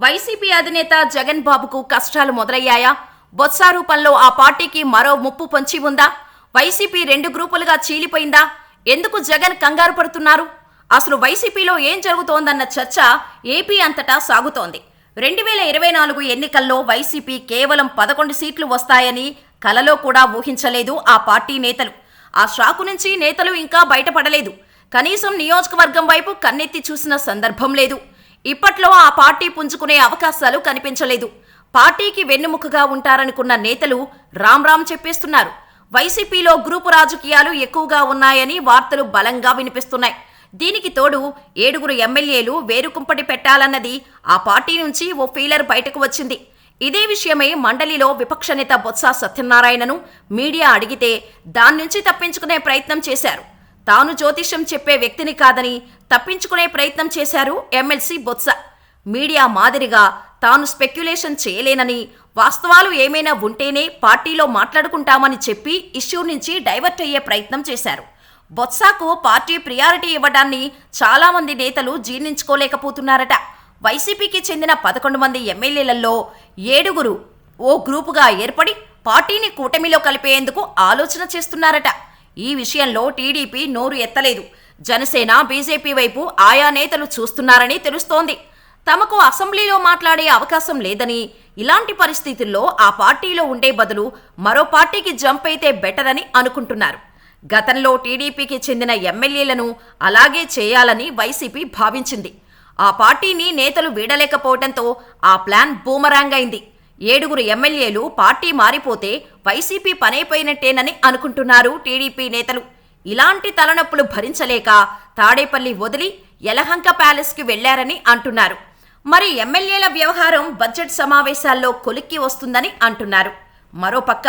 YCP అధినేత జగన్ బాబుకు కష్టాలు మొదలయ్యాయా? బొత్స రూపంలో ఆ పార్టీకి మరో ముప్పు పొంచి ఉందా? వైసీపీ రెండు గ్రూపులుగా చీలిపోయిందా? ఎందుకు జగన్ కంగారు పడుతున్నారు? అసలు వైసీపీలో ఏం జరుగుతోందన్న చర్చ ఏపీ అంతటా సాగుతోంది. రెండు వేల ఇరవై నాలుగు ఎన్నికల్లో వైసీపీ కేవలం పదకొండు సీట్లు వస్తాయని కలలో కూడా ఊహించలేదు ఆ పార్టీ నేతలు. ఆ షాకు నుంచి నేతలు ఇంకా బయటపడలేదు. కనీసం నియోజకవర్గం వైపు కన్నెత్తి చూసిన సందర్భం లేదు. ఇప్పట్లో ఆ పార్టీ పుంజుకునే అవకాశాలు కనిపించలేదు. పార్టీకి వెన్నుముకగా ఉంటారనుకున్న నేతలు రామ్ రామ్ చెప్పేస్తున్నారు. వైసీపీలో గ్రూపు రాజకీయాలు ఎక్కువగా ఉన్నాయని వార్తలు బలంగా వినిపిస్తున్నాయి. దీనికి తోడు ఏడుగురు ఎమ్మెల్యేలు వేరుకుంపటి పెట్టాలన్నది ఆ పార్టీ నుంచి ఓ ఫీలర్ బయటకు వచ్చింది. ఇదే విషయమై మండలిలో విపక్ష నేత బొత్స సత్యనారాయణను మీడియా అడిగితే దాని నుంచి తప్పించుకునే ప్రయత్నం చేశారు. తాను జ్యోతిష్యం చెప్పే వ్యక్తిని కాదని తప్పించుకునే ప్రయత్నం చేశారు ఎమ్మెల్సీ బొత్స. మీడియా మాదిరిగా తాను స్పెక్యులేషన్ చేయలేనని వాస్తవాలు ఏమైనా ఉంటేనే పార్టీలో మాట్లాడుకుంటామని చెప్పి ఇష్యూ నుంచి డైవర్ట్ అయ్యే ప్రయత్నం చేశారు. బొత్సాకు పార్టీ ప్రియారిటీ ఇవ్వడాన్ని చాలామంది నేతలు జీర్ణించుకోలేకపోతున్నారట. వైసీపీకి చెందిన పదకొండు మంది ఎమ్మెల్యేలలో ఏడుగురు ఓ గ్రూపుగా ఏర్పడి పార్టీని కూటమిలో కలిపేందుకు ఆలోచన చేస్తున్నారట. ఈ విషయంలో టీడీపీ నోరు ఎత్తలేదు. జనసేన బీజేపీ వైపు ఆయా నేతలు చూస్తున్నారని తెలుస్తోంది. తమకు అసెంబ్లీలో మాట్లాడే అవకాశం లేదని ఇలాంటి పరిస్థితుల్లో ఆ పార్టీలో ఉండే బదులు మరో పార్టీకి జంప్ అయితే బెటర్ అని అనుకుంటున్నారు. గతంలో టీడీపీకి చెందిన ఎమ్మెల్యేలను అలాగే చేయాలని వైసీపీ భావించింది. ఆ పార్టీని నేతలు వీడలేకపోవడంతో ఆ ప్లాన్ బూమరాంగ్ అయింది. ఏడుగురు ఎమ్మెల్యేలు పార్టీ మారిపోతే వైసీపీ పనైపోయినట్టేనని అనుకుంటున్నారు టీడీపీ నేతలు. ఇలాంటి తలనొప్పులు భరించలేక తాడేపల్లి వదిలి యలహంక ప్యాలెస్కి వెళ్ళారని అంటున్నారు. మరి ఎమ్మెల్యేల వ్యవహారం బడ్జెట్ సమావేశాల్లో కొలిక్కి వస్తుందని అంటున్నారు. మరోపక్క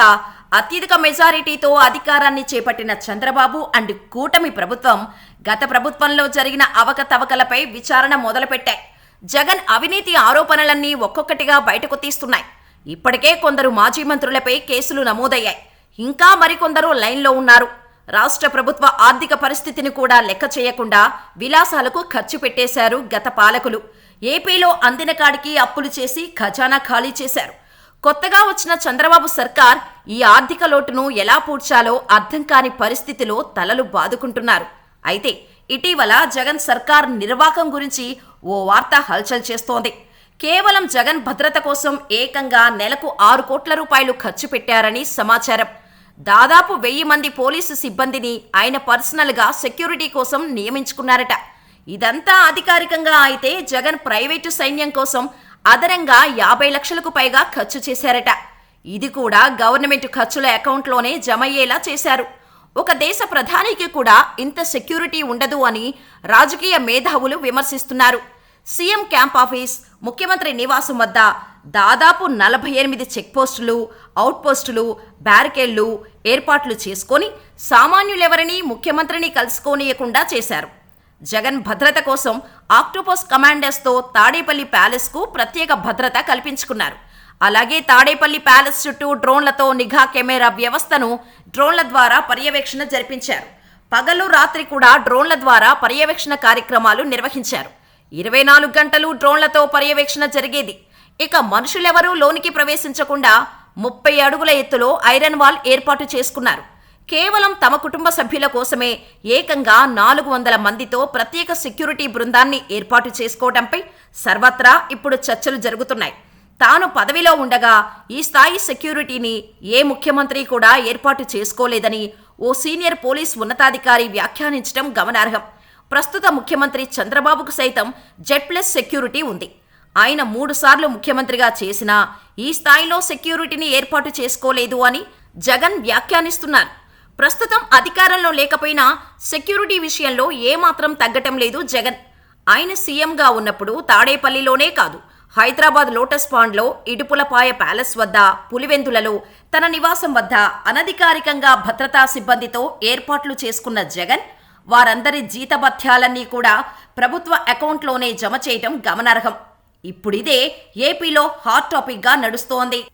అత్యధిక మెజారిటీతో అధికారాన్ని చేపట్టిన చంద్రబాబు అండ్ కూటమి ప్రభుత్వం గత ప్రభుత్వంలో జరిగిన అవకతవకలపై విచారణ మొదలుపెట్టాయి. జగన్ అవినీతి ఆరోపణలన్నీ ఒక్కొక్కటిగా బయటకు తీస్తున్నాయి. ఇప్పటికే కొందరు మాజీ మంత్రులపై కేసులు నమోదయ్యాయి. ఇంకా మరికొందరు లైన్లో ఉన్నారు. రాష్ట్ర ప్రభుత్వ ఆర్థిక పరిస్థితిని కూడా లెక్క చేయకుండా విలాసాలకు ఖర్చు పెట్టేశారు గత పాలకులు. ఏపీలో అందిన కాడికి అప్పులు చేసి ఖజానా ఖాళీ చేశారు. కొత్తగా వచ్చిన చంద్రబాబు సర్కార్ ఈ ఆర్థిక లోటును ఎలా పూడ్చాలో అర్థం కాని పరిస్థితిలో తలలు బాదుకుంటున్నారు. అయితే ఇటీవల జగన్ సర్కార్ నిర్వాకం గురించి ఓ వార్త హల్చల్ చేస్తోంది. కేవలం జగన్ భద్రత కోసం ఏకంగా నెలకు ఆరు కోట్ల రూపాయలు ఖర్చు పెట్టారని సమాచారం. దాదాపు వెయ్యి మంది పోలీసు సిబ్బందిని ఆయన పర్సనల్గా సెక్యూరిటీ కోసం నియమించుకున్నారట. ఇదంతా అధికారికంగా అయితే జగన్ ప్రైవేటు సైన్యం కోసం అదనంగా యాభై లక్షలకు పైగా ఖర్చు చేశారట. ఇది కూడా గవర్నమెంట్ ఖర్చుల అకౌంట్లోనే జమయ్యేలా చేశారు. ఒక దేశ ప్రధానికి కూడా ఇంత సెక్యూరిటీ ఉండదు అని రాజకీయ మేధావులు విమర్శిస్తున్నారు. సీఎం క్యాంప్ ఆఫీస్ ముఖ్యమంత్రి నివాసం వద్ద దాదాపు నలభై ఎనిమిది చెక్పోస్టులు అవుట్పోస్టులు బ్యారికేడ్లు ఏర్పాట్లు చేసుకొని సామాన్యులెవరినీ ముఖ్యమంత్రిని కలుసుకోనీయకుండా చేశారు. జగన్ భద్రత కోసం ఆక్టోపస్ కమాండర్స్తో తాడేపల్లి ప్యాలెస్కు ప్రత్యేక భద్రత కల్పించుకున్నారు. అలాగే తాడేపల్లి ప్యాలెస్ చుట్టూ డ్రోన్లతో నిఘా కెమెరా వ్యవస్థను డ్రోన్ల ద్వారా పర్యవేక్షణ జరిపించారు. పగలు రాత్రి కూడా డ్రోన్ల ద్వారా పర్యవేక్షణ కార్యక్రమాలు నిర్వహించారు. ఇరవై నాలుగు గంటలు డ్రోన్లతో పర్యవేక్షణ జరిగేది. ఇక మనుషులెవరూ లోనికి ప్రవేశించకుండా ముప్పై అడుగుల ఎత్తులో ఐరన్ వాల్ ఏర్పాటు చేసుకున్నారు. కేవలం తమ కుటుంబ సభ్యుల కోసమే ఏకంగా నాలుగు వందల మందితో ప్రత్యేక సెక్యూరిటీ బృందాన్ని ఏర్పాటు చేసుకోవడంపై సర్వత్రా ఇప్పుడు చర్చలు జరుగుతున్నాయి. తాను పదవిలో ఉండగా ఈ స్థాయి సెక్యూరిటీని ఏ ముఖ్యమంత్రి కూడా ఏర్పాటు చేసుకోలేదని ఓ సీనియర్ పోలీస్ ఉన్నతాధికారి వ్యాఖ్యానించడం గమనార్హం. ప్రస్తుత ముఖ్యమంత్రి చంద్రబాబుకు సైతం జెడ్ ప్లస్ సెక్యూరిటీ ఉంది. ఆయన మూడుసార్లు ముఖ్యమంత్రిగా చేసినా ఈ స్థాయిలో సెక్యూరిటీని ఏర్పాటు చేసుకోలేదు అని జగన్ వ్యాఖ్యానిస్తున్నారు. ప్రస్తుతం అధికారంలో లేకపోయినా సెక్యూరిటీ విషయంలో ఏమాత్రం తగ్గటం లేదు జగన్. ఆయన సీఎంగా ఉన్నప్పుడు తాడేపల్లిలోనే కాదు హైదరాబాద్ లోటస్ పాండ్లో ఇడుపులపాయ ప్యాలెస్ వద్ద పులివెందులలో తన నివాసం వద్ద అనధికారికంగా భద్రతా సిబ్బందితో ఏర్పాట్లు చేసుకున్న జగన్ వారందరి జీతభత్యాలన్నీ కూడా ప్రభుత్వ అకౌంట్లోనే జమ చేయటం గమనార్హం. ఇప్పుడిదే ఏపీలో హాట్ టాపిక్గా నడుస్తోంది.